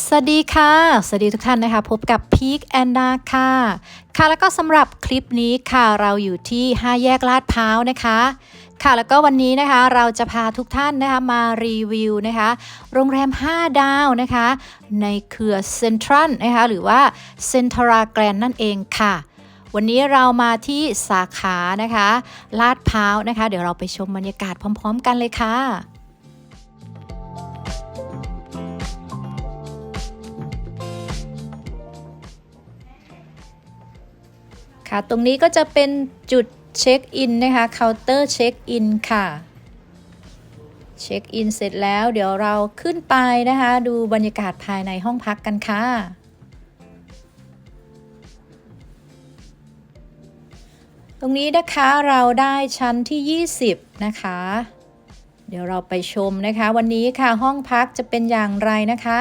สวัสดีค่ะ สวัสดีทุกท่านนะคะ พบกับพีคแอนนาค่ะ ค่ะแล้วก็สำหรับคลิปนี้ค่ะเราอยู่ที่ 5 แยกลาดพร้าวนะคะ ค่ะแล้วก็วันนี้นะคะเราจะพาทุกท่านนะคะมารีวิวนะคะ โรงแรม 5 ดาวนะคะ ในเครือเซ็นทรัลนะคะหรือว่าเซ็นทราแกรนนั่นเองค่ะ วันนี้เรามาที่สาขานะคะลาดพร้าวนะคะ เดี๋ยวเราไปชมบรรยากาศพร้อม ๆ กันเลยค่ะ ตรงนี้ก็จะเป็นจุดเช็คอินนะคะเคาน์เตอร์เช็คอินค่ะเช็คอินเสร็จแล้วเดี๋ยวเราขึ้นไปนะคะ ดูบรรยากาศภายในห้องพักกันค่ะ ตรงนี้นะคะเราได้ชั้นที่ 20 นะคะ เดี๋ยวเราไปชมนะคะ วันนี้ค่ะห้องพักจะเป็นอย่างไรนะคะ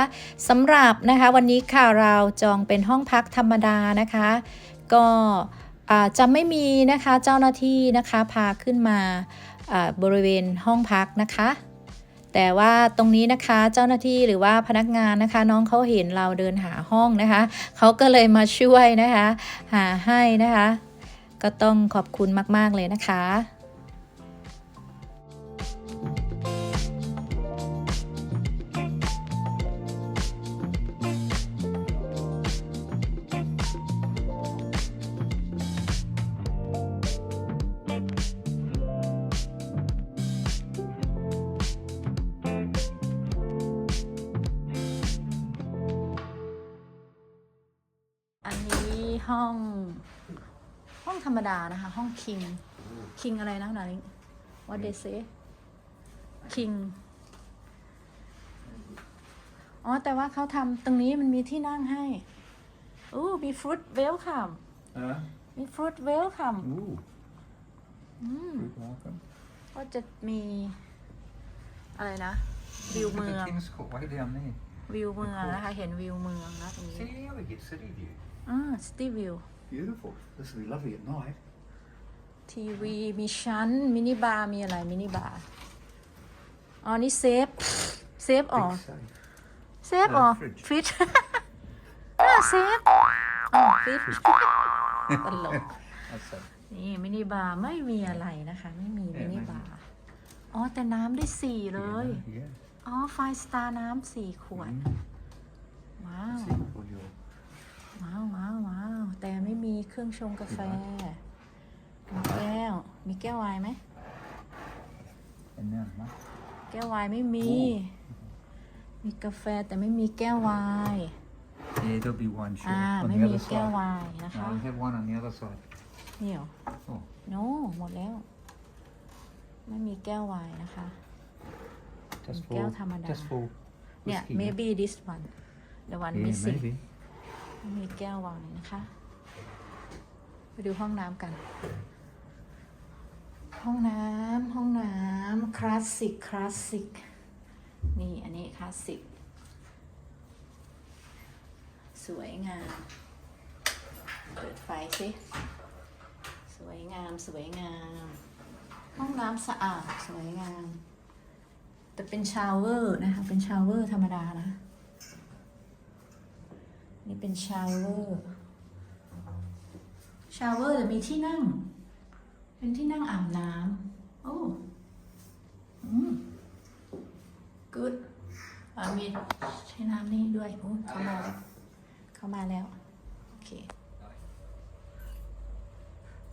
สำหรับนะคะวันนี้ค่ะเราจองเป็นห้องพักธรรมดานะคะ ก็ จะไม่มีนะคะเจ้าหน้าที่นะคะพาขึ้นมาบริเวณห้องพักนะคะ แต่ว่าตรงนี้นะคะเจ้าหน้าที่หรือว่าพนักงานนะคะ น้องเขาเห็นเราเดินหาห้องนะคะเขาก็เลยมาช่วยนะคะ หาให้นะคะ ก็ต้องขอบคุณมาก ๆ เลยนะคะ ห้อง ห้องธรรมดานะคะ ห้องคิงคิงอะไรนะนาริง what they say king อ๋อ แต่ว่าเขาทำตรงนี้มันมีที่นั่งให้อู้มีฟรุตเวลคัม Uh, มีฟรุตเวลคัม ooh, อืม good welcome. ก็จะมี อะไรนะ วิว Look เมือง at King's Court way down there. วิวเมืองนะคะ เห็นวิวเมืองนะตรงนี้ See, here we get city view. อ่าสตีวิว Beautiful. This will be lovely at night. ทีวีมีชั้น มินิบาร์มีอะไร มินิบาร์อ๋อ นี่เซฟ เซฟออก Big safe. เซฟออก fridge ฟริจอ่าเซฟอ๋อฟริจตลก That's it. นี่มินิบาร์ไม่มีอะไรนะคะ ไม่มีมินิบาร์อ๋อ แต่น้ำได้สี่เลย Yeah. อ๋อ ไฟสตาร์น้ำสี่ขวด ว้าว See all your ว้าวว้าวว้าวแต่ไม่มีเครื่องชงกาแฟมีแก้ว มีแก้วไวน์ไหม and now, huh? แก้วไวน์ไม่มี มีกาแฟแต่ไม่มีแก้วไวน์ Yeah, there'll be one sure อ่า on ไม่ the มี other แก้วไว side. น์นะคะ No, we have one on the other side. เดี๋ยว Oh, โน หมดแล้ว ไม่มีแก้วไวน์นะคะ just Keo for thamada. just for เนี่ย whiskey, maybe this one the one Yeah, missing maybe. มีแก้วไวน์นะคะ ไปดูห้องน้ำกัน ห้องน้ำห้องน้ำคลาสสิกคลาสสิกนี่อันนี้คลาสสิกสวยงาม เปิดไฟสิ สวยงามสวยงาม ห้องน้ำสะอาดสวยงาม แต่เป็นชาวเวอร์นะคะ เป็นชาวเวอร์ธรรมดานะ นี่เป็นชาวเวอร์ ชาวเวอร์แต่มีที่นั่ง เป็นที่นั่งอาบน้ำโอ้อืม good อ่ามีใช้น้ำนี่ด้วยโอ้เข้ามาแล้ว เข้ามาแล้ว โอเค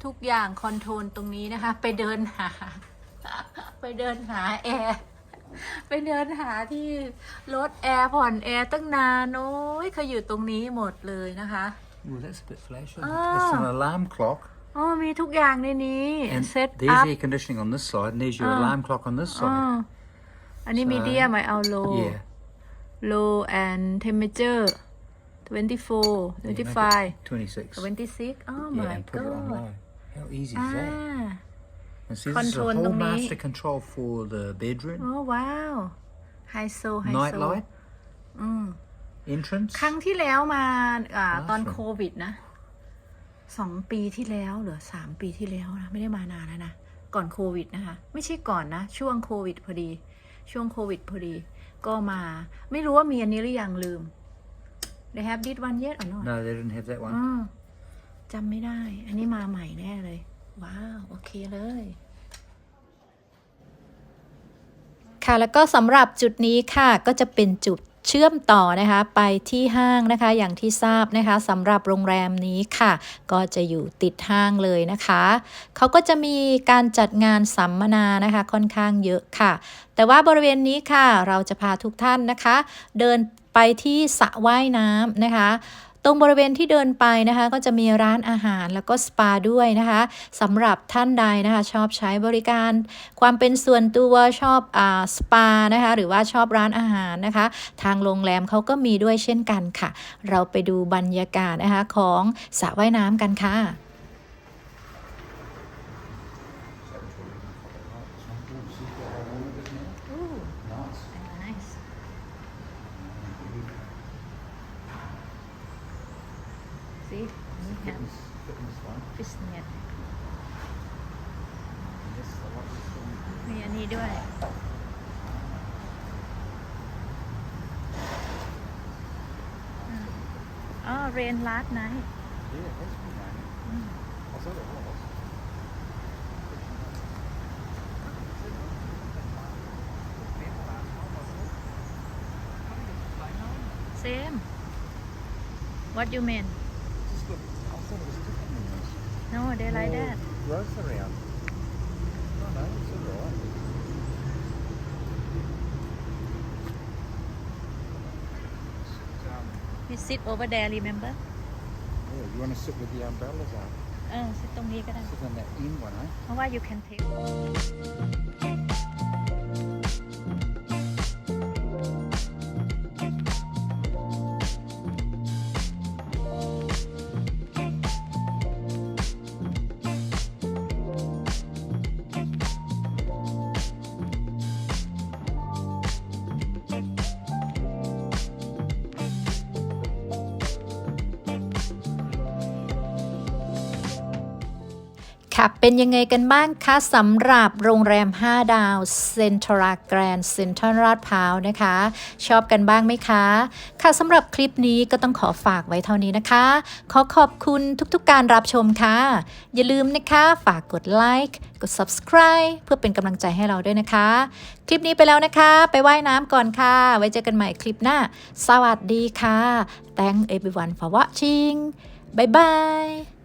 ทุกอย่างคอนโทรลตรงนี้นะคะ ไปเดินหา ไปเดินหาแอร์ ไปเดินหาที่รถแอร์ผ่อนแอร์ตั้งนานโอ้ยเขาอยู่ตรงนี้หมดเลยนะคะ Ooh, that's a bit flashy. Ah. It's an alarm clock. โอ้มีทุกอย่างในนี้ And เซ็ต there's อัพ air conditioning on this side, and there's your Ah. alarm clock on this อ๋อ side. อันนี้ So- มีเดียมเอาโล Yeah. low and temperature 24 Yeah, make 25 it 26. 26 oh yeah, my and put it on god low. How easy อ่า is that? And see, this is a Control whole ตรงนี้ master control for the bedroom, โอ้ว้าวไฮโซไฮ night โซ light, อืม entrance. ครั้งที่แล้วมาอ่าอ่าตอนครับโควิดนะสองปีที่แล้วหรือสามปีที่แล้วนะ ไม่ได้มานานแล้วนะ ก่อนโควิดนะคะ ไม่ใช่ก่อนนะ ช่วงโควิดพอดี ช่วงโควิดพอดี ก็มาไม่รู้ว่ามีอันนี้หรือยังลืม they have this one yet or not No, they didn't have that อ๋อ one. จำไม่ได้ อันนี้มาใหม่แน่เลย ว้าว โอเคเลย ค่ะแล้วก็สำหรับจุดนี้ค่ะก็จะเป็นจุดเชื่อมต่อนะคะไปที่ห้างนะคะอย่างที่ทราบนะคะสำหรับโรงแรมนี้ค่ะ ก็จะอยู่ติดห้างเลยนะคะเขาก็จะมีการจัดงานสัมมนานะคะค่อนข้างเยอะค่ะ แต่ว่าบริเวณนี้ค่ะเราจะพาทุกท่านนะคะ เดินไปที่สระว่ายน้ำนะคะ รงบริเวณที่เดินไปนะคะ ก็จะมีร้านอาหารแล้วก็สปาด้วยนะคะสำหรับท่านใดนะคะชอบใช้บริการ ความเป็นส่วนตัวชอบอ่าสปานะคะหรือว่าชอบร้านอาหารนะคะ ทางโรงแรมเขาก็มีด้วยเช่นกันค่ะ เราไปดูบรรยากาศนะคะของสระว่ายน้ำกันค่ะ nice. See, we have fish net มีอันนี้ด้วย อ๋อ rain last night same what you mean no they like that Growth around. No, no, it's all right. we sit over there remember Yeah, you want to sit with the umbrellas on? เออ sit ตรงนี้ก็ได้ Sit on that in one, eh? เพราะว่า you can take ค่ะ เป็นยังไงกันบ้างคะสำหรับโรงแรม 5 ดาวเซ็นทรัลแกรนด์เซ็นทรัลลาดพร้าวนะคะ ชอบกันบ้างไหมคะ ค่ะสำหรับคลิปนี้ก็ต้องขอฝากไว้เท่านี้นะคะ ขอขอบคุณทุกๆการรับชมค่ะ อย่าลืมนะคะฝากกดไลค์กด subscribe เพื่อเป็นกำลังใจให้เราด้วยนะคะ คลิปนี้ไปแล้วนะคะ ไปว่ายน้ำก่อนค่ะ ไว้เจอกันใหม่คลิปหน้า สวัสดีค่ะ Thank everyone for watching Bye bye